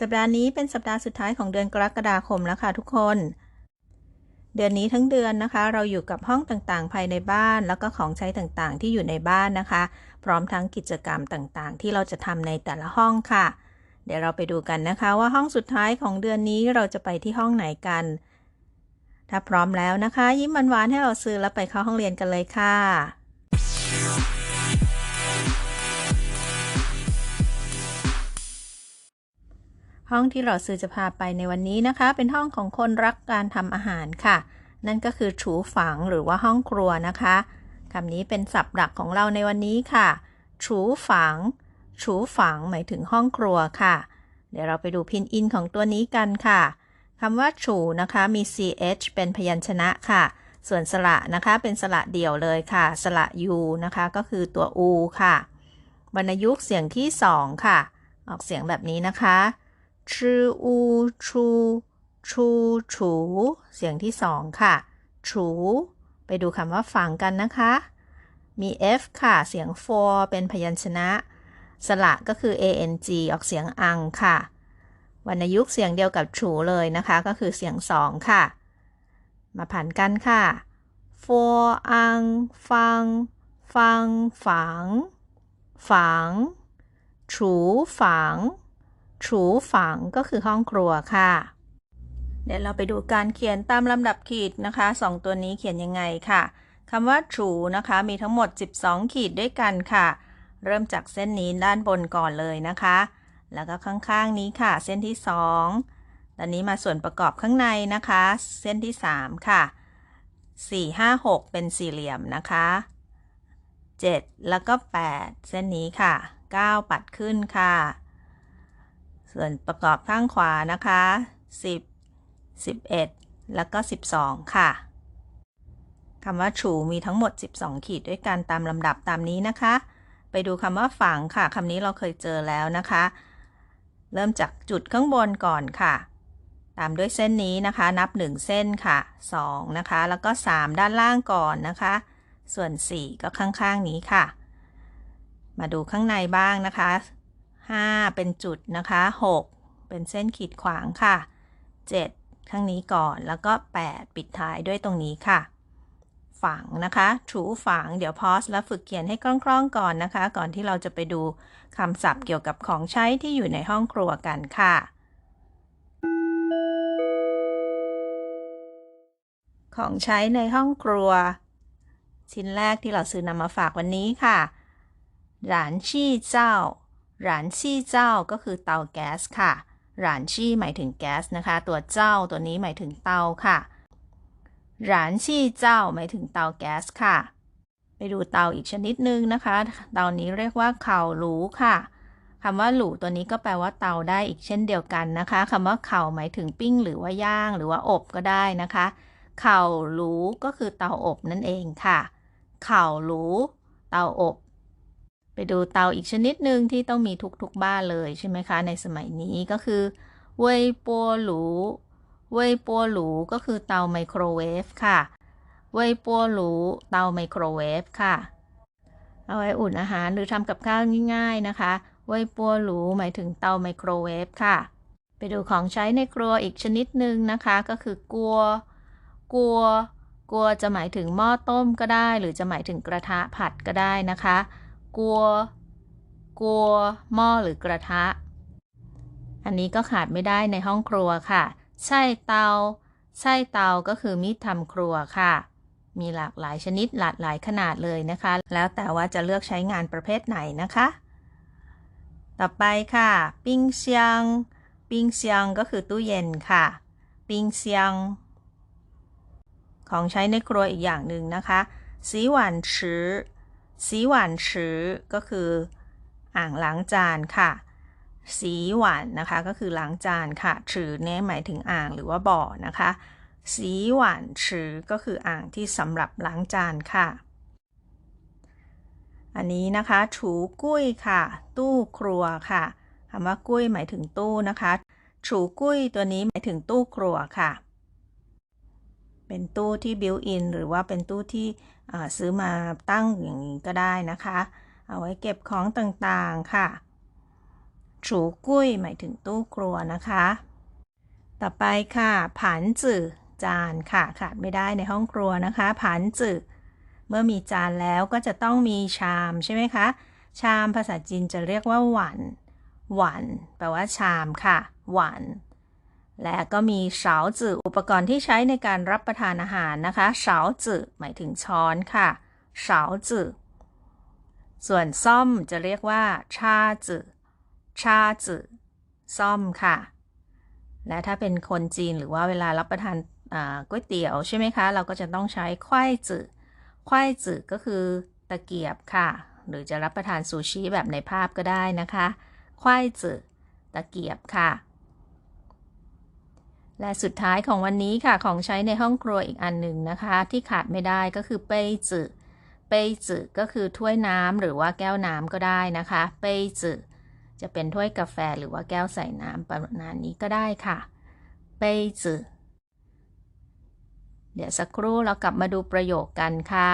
สัปดาห์นี้เป็นสัปดาห์สุดท้ายของเดือนกรกฎาคมแล้วค่ะทุกคน เดือนนี้ทั้งเดือนนะคะ เราอยู่กับห้องต่างๆ ภายในบ้าน แล้วก็ของใช้ต่างๆ ที่อยู่ในบ้านนะคะ พร้อมทั้งกิจกรรมต่างๆ ที่เราจะทำในแต่ละห้องค่ะ เดี๋ยวเราไปดูกันนะคะว่าห้องสุดท้ายของเดือนนี้เราจะไปที่ห้องไหนกัน ถ้าพร้อมแล้วนะคะ ยิ้มหวานๆให้เราซื้อแล้วไปเข้าห้องเรียนกันเลยค่ะ ห้องที่เราซื้อจะพาไปในวันนี้นะคะ เป็นห้องของคนรักการทำอาหารค่ะ นั่นก็คือฉูฝังหรือว่าห้องครัวนะคะคำนี้เป็นศัพท์หลักของเราในวันนี้ค่ะฉูฝังฉูฝังหมายถึงห้องครัวค่ะ เดี๋ยวเราไปดูพินอินของตัวนี้กันค่ะคำว่าฉูนะคะมี ch เป็นพยัญชนะค่ะ ส่วนสระนะคะเป็นสระเดี่ยวเลยค่ะ สระ u นะคะก็คือตัว u ค่ะ วรรณยุกต์เสียงที่สองค่ะ ออกเสียงแบบนี้นะคะ ชื่ออูชู ชู ฉู เสียงที่สองค่ะ ฉู ไปดูคำว่าฝังกันนะคะ มี f ค่ะ เสียง for เป็นพยัญชนะ สระก็คือ ang ออกเสียงอังค่ะ วรรณยุกต์เสียงเดียวกับฉูเลยนะคะ ก็คือเสียงสองค่ะ มาผันกันค่ะ for อัง ฟัง ฟัง ฝัง ฝัง ฉู ฝัง ฉูฝังก็คือห้องครัวค่ะ เดี๋ยวเราไปดูการเขียนตามลำดับขีดนะคะสองตัวนี้เขียนยังไงค่ะคำว่าฉูนะคะ มีทั้งหมด 12 ขีดด้วยกันค่ะ เริ่มจากเส้นนี้ด้านบนก่อนเลยนะคะ แล้วก็ข้างๆนี้ค่ะ เส้นที่ 2 ตอนนี้มาส่วนประกอบข้างในนะคะ เส้นที่ 3 ค่ะ 4 5 6 เป็นสี่เหลี่ยมนะคะ 7 แล้วก็ 8 เส้นนี้ค่ะ 9 ปัดขึ้นค่ะ ส่วนประกอบข้างขวานะคะ 10 11 แล้วก็ 12 ค่ะคำว่าฉูมีทั้งหมด 12 ขีดด้วยกันตามลำดับตามนี้นะคะ ไปดูคำว่าฝังค่ะคำนี้เราเคยเจอแล้วนะคะ เริ่มจากจุดข้างบนก่อนค่ะ ตามด้วยเส้นนี้นะคะ นับ 1 เส้นค่ะ 2 นะคะ แล้วก็ 3 ด้านล่างก่อนนะคะ ส่วน 4 ก็ข้างๆนี้ค่ะ มาดูข้างในบ้างนะคะ 5 เป็นจุดนะคะ 6 เป็นเส้นขีดขวางค่ะ 7 ข้างนี้ก่อนแล้วก็ 8 ปิดท้ายด้วยตรงนี้ค่ะ ฝังนะคะถูฝัง เดี๋ยวพอสแล้วฝึกเขียนให้คล่องๆก่อนนะคะ ก่อนที่เราจะไปดูคำศัพท์เกี่ยวกับของใช้ที่อยู่ในห้องครัวกันค่ะ ของใช้ในห้องครัว ชิ้นแรกที่เราซื้อนำมาฝากวันนี้ค่ะหลานชี่เจ้า หรานชี่เจ้าก็คือเตาแก๊สค่ะหรานชี่หมายถึงแก๊สนะคะ ตัวเจ้าตัวนี้หมายถึงเตาค่ะหรานชี่เจ้าหมายถึงเตาแก๊สค่ะ ไปดูเตาอีกชนิดนึงนะคะ เตานี้เรียกว่าเข่าหลูค่ะคำว่าหลูตัวนี้ก็แปลว่าเตาได้อีกเช่นเดียวกันนะคะคำว่าเข่าหมายถึงปิ้ง หรือว่าย่าง หรือว่าอบก็ได้นะคะ เข่าหลูก็คือเตาอบนั่นเองค่ะ เข่าหลูเตาอบ ไปดูเตาอีกชนิดหนึ่งที่ต้องมีทุกๆบ้านเลยใช่ไหมคะ ในสมัยนี้ก็คือเวยปัวหลูเวยปัวหลูก็คือเตาไมโครเวฟค่ะเวยปัวหลูเตาไมโครเวฟค่ะ เอาไว้อุ่นอาหารหรือทำกับข้าวง่าย ๆนะคะเวยปัวหลูหมายถึงเตาไมโครเวฟค่ะ ไปดูของใช้ในครัวอีกชนิดหนึ่งนะคะ ก็คือกัว กัว กัวจะหมายถึงหม้อต้มก็ได้ หรือจะหมายถึงกระทะผัดก็ได้นะคะ กัว กัว หม้อหรือกระทะ อันนี้ก็ขาดไม่ได้ในห้องครัวค่ะ ใช่เตา ใช่เตาก็คือมีดทำครัวค่ะ มีหลากหลายชนิดหลากหลายขนาดเลยนะคะ แล้วแต่ว่าจะเลือกใช้งานประเภทไหนนะคะ ต่อไปค่ะ ปิ้งเซียง ปิ้งเซียงก็คือตู้เย็นค่ะ ปิ้งเซียง ของใช้ในครัวอีกอย่างหนึ่งนะคะสีหวานชือ สีหวานชือก็คืออ่างล้างจานค่ะ สีหวานนะคะก็คือล้างจานค่ะชือเนี่ยหมายถึงอ่างหรือว่าบ่อนะคะ สีหวานชือก็คืออ่างที่สำหรับล้างจานค่ะ อันนี้นะคะถูกุ้ยค่ะ ตู้ครัวค่ะคำว่ากุ้ยหมายถึงตู้นะคะถูกุ้ยตัวนี้หมายถึงตู้ครัวค่ะ เป็นตู้ที่บิวอินหรือว่าเป็นตู้ที่ ซื้อมาตั้งอย่างนี้ก็ได้นะคะ เอาไว้เก็บของต่างๆค่ะถูกุ้ยหมายถึงตู้ครัวนะคะ ต่อไปค่ะผันจื่อจานค่ะขาดไม่ได้ในห้องครัวนะคะผันจื่อเมื่อมีจานแล้วก็จะต้องมีชามใช่ไหมคะ ชามภาษาจีนจะเรียกว่าหวันหวันแปลว่าชามค่ะหวัน และก็มีเฉาจื่ออุปกรณ์ที่ใช้ในการรับประทานอาหารนะคะเฉาจื่อหมายถึงช้อนค่ะเฉาจื่อส่วนซ่อมจะเรียกว่าชาจื่อชาจื่อซ่อมค่ะ และถ้าเป็นคนจีนหรือว่าเวลารับประทานก๋วยเตี๋ยวใช่ไหมคะ เราก็จะต้องใช้ควายจื่อควายจื่อก็คือตะเกียบค่ะ หรือจะรับประทานซูชิแบบในภาพก็ได้นะคะควายจื่อตะเกียบค่ะ และสุดท้ายของวันนี้ค่ะของใช้ในห้องครัวอีกอันหนึ่งนะคะ ที่ขาดไม่ได้ก็คือเป้ยจื่อเป้ยจื่อก็คือถ้วยน้ำหรือว่าแก้วน้ำก็ได้นะคะ เป้ยจื่อจะเป็นถ้วยกาแฟหรือว่าแก้วใส่น้ำประมาณนี้ก็ได้ค่ะ เป้ยจื่อเดี๋ยวสักครู่เรากลับมาดูประโยคกันค่ะ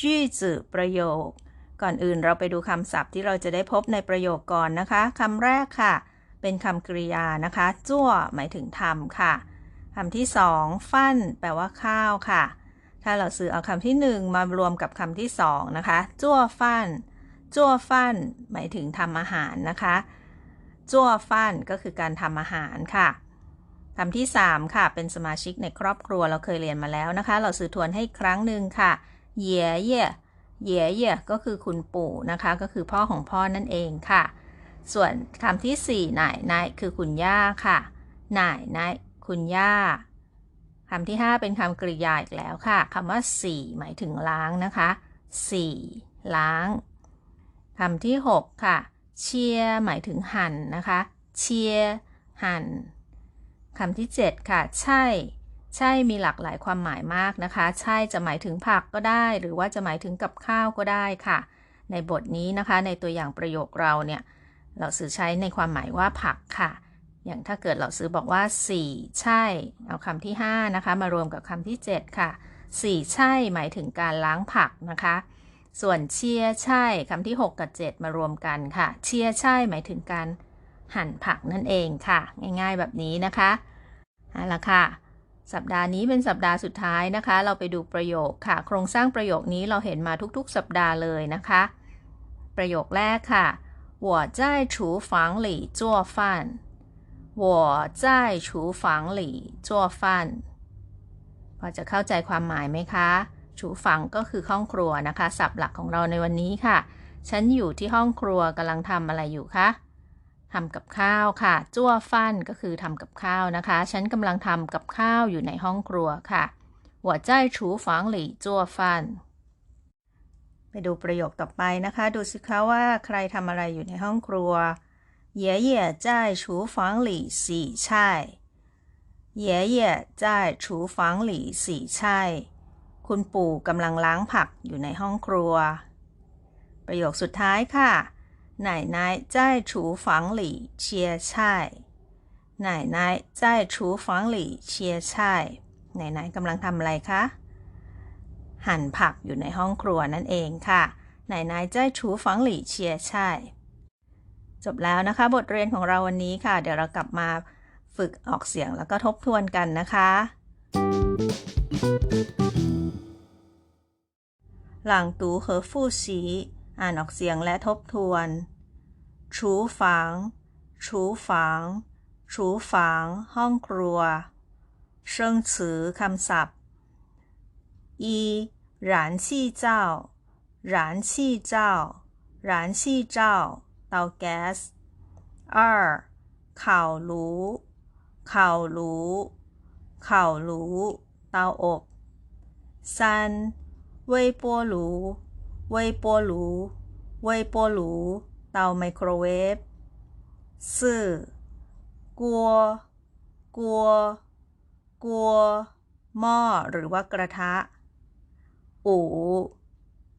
จื่อจือประโยค ก่อนอื่นเราไปดูคำศัพท์ที่เราจะได้พบในประโยคก่อนนะคะคำแรกค่ะ เป็นคำกริยานะคะจั่วหมายถึงทำค่ะคำที่สองฟั่นแปลว่าข้าวค่ะ ถ้าเราซื้อเอาคำที่หนึ่งมารวมกับคำที่สองนะคะจั่วฟั่นจั่วฟั่นหมายถึงทำอาหารนะคะจั่วฟั่นก็คือการทำอาหารค่ะคำที่ 3 ค่ะ เป็นสมาชิกในครอบครัวเราเคยเรียนมาแล้วนะคะ เราสื่อทวนให้ครั้งหนึ่งค่ะ เย่เย่เย่เย่ก็คือคุณปู่นะคะ ก็คือพ่อของพ่อนั่นเองค่ะ ส่วนคำที่4นายนายคือคุณย่าค่ะนายนายคุณย่าคำที่ 5 เป็นคำกริยาอีกแล้วค่ะคำว่าสี่หมายถึงล้างนะคะสี่ล้างคำที่ 6 ค่ะ เชียหมายถึงหั่นนะคะ เชียหั่นคำที่ 7 ค่ะ ใช่ ใช่มีหลากหลายความหมายมากนะคะ ใช่จะหมายถึงผักก็ได้ หรือว่าจะหมายถึงกับข้าวก็ได้ค่ะ ในบทนี้นะคะ ในตัวอย่างประโยคเราเนี่ย เราซื้อใช้ในความหมายว่าผักค่ะ อย่างถ้าเกิดเราซื้อบอกว่า 4 ใช่ เอาคำที่ 5 นะคะ มารวมกับคำที่ 7 ค่ะ 4 ใช่หมายถึงการล้างผักนะคะ ส่วนเชียใช่คำที่ 6 กับ 7 มารวมกันค่ะ เชียใช่หมายถึงการหั่นผักนั่นเองค่ะ ง่ายๆแบบนี้นะคะเอาละค่ะ สัปดาห์นี้เป็นสัปดาห์สุดท้ายนะคะ เราไปดูประโยคค่ะ โครงสร้างประโยคนี้เราเห็นมาทุกๆ สัปดาห์เลยนะคะ ประโยคแรกค่ะ 我在厨房里做饭我在厨房里做饭พอจะเข้าใจความหมายไหมคะชูฝังก็คือห้องครัวนะคะสับหลักของเราในวันนี้ค่ะ ฉันอยู่ที่ห้องครัวกำลังทำอะไรอยู่คะทำกับข้าวค่ะ จั่วฟันก็คือทำกับข้าวนะคะ ฉันกำลังทำกับข้าวอยู่ในห้องครัวค่ะ我在厨房里做饭 ไปดูประโยคต่อไปนะคะ ดูสิคะว่าใครทำอะไรอยู่ในห้องครัว爷爷在厨房里洗菜爷爷在厨房里洗菜คุณปู่กำลังล้างผักอยู่ในห้องครัว ประโยคสุดท้ายค่ะ奶奶在厨房里切菜奶奶在厨房里切菜ไหนๆกำลังทำอะไรคะ หั่นผักอยู่ในห้องครัวนั่นเองค่ะนายนายเจ้าชูฝังหลี่เชียใช่ จบแล้วนะคะ บทเรียนของเราวันนี้ค่ะ เดี๋ยวเรากลับมาฝึกออกเสียงแล้วก็ทบทวนกันนะคะ หลังตูเหอฟู่ซีอ่านออกเสียงและทบทวนชูฝังชูฝังชูฝังห้องครัว เชิงซือคำศัพท์ 一燃气灶燃气灶燃气灶เตาแก๊ส二烤炉烤炉烤炉เตาอบ三微波炉微波炉微波炉เตาไมโครเวฟ四กัวกัวกัวหม้อหรือว่ากระทะ อู่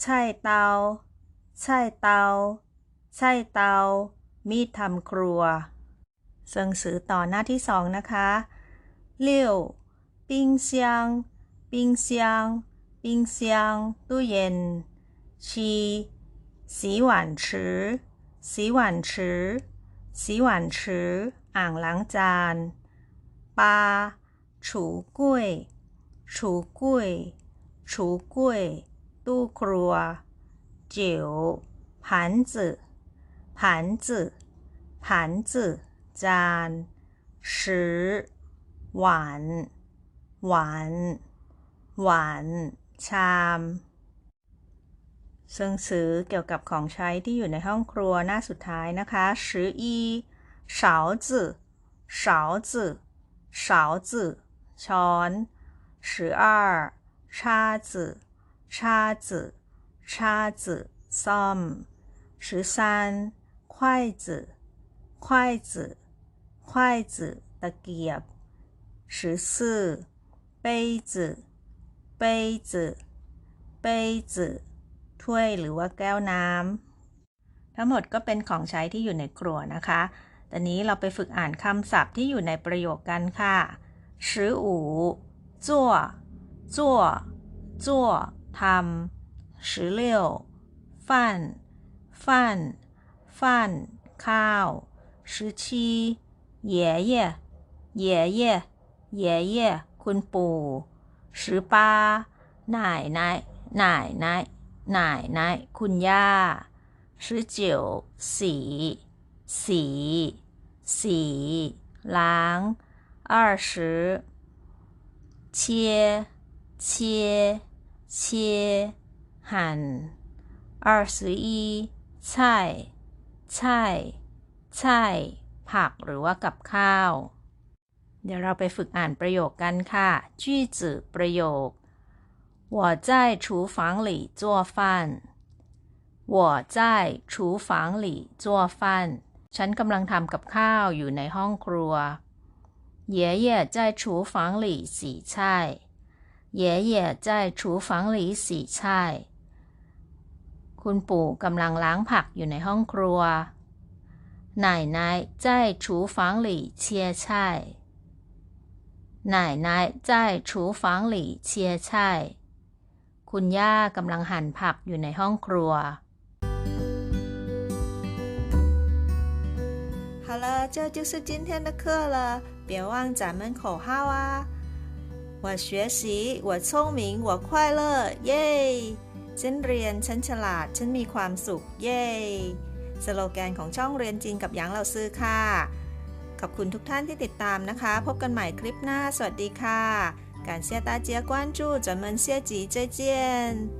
ใช่เตา ใช่เตา ใช่เตา มีดทำครัวเซิงสือต่อหน้าที่สองนะคะเลี้ยวปิตู้เย็นชีสีซีวันชื้อางล้างจานปลาฉูกุ้ 橱柜ตู้ครัว九盘子盘子盘子จาน十碗碗碗ชามซึ่งซื้อเกี่ยวกับของใช้ที่อยู่ในห้องครัวหน้าสุดท้ายนะคะ十一勺子勺子勺子ช้อน十二 叉子叉子叉子ซ่อม十三筷子筷子筷子ตะเกียบ十四杯子杯子杯子ถ้วยหรือว่าแก้วน้ำทั้งหมดก็เป็นของใช้ที่อยู่ในครัวนะคะ ตอนนี้เราไปฝึกอ่านคำศัพท์ที่อยู่ในประโยคกันค่ะ十五做 做做ทำ十六饭饭饭ข้าว十七爷爷爷爷爷爷คุณปู่十八奶奶奶奶奶奶คุณย่า十九洗洗洗ล้าง二十切 切切หั่น二十一菜菜菜ผักหรือว่ากับข้าว เดี๋ยวเราไปฝึกอ่านประโยคกันค่ะ句子ประโยค我在厨房里做饭我在厨房里做饭ฉันกำลังทำกับข้าวอยู่ในห้องครัว爷爷在厨房里洗菜 爷爷在厨房里洗菜คุณปู่กำลังล้างผักอยู่ในห้องครัว奶奶在厨房里切菜奶奶在厨房里切菜คุณย่ากำลังหั่นผักอยู่ในห้องครัว好了，这就是今天的课了，别忘咱们口号啊！ 我学习，我聪明，我快乐，耶！ฉันเรียน ฉันฉลาด ฉันมีความสุข เย้ สโลแกนของช่องเรียนจีนกับหยางเหล่าซื้อค่ะ ขอบคุณทุกท่านที่ติดตามนะคะ พบกันใหม่คลิปหน้า สวัสดีค่ะ感谢大家关注，咱们下集再见。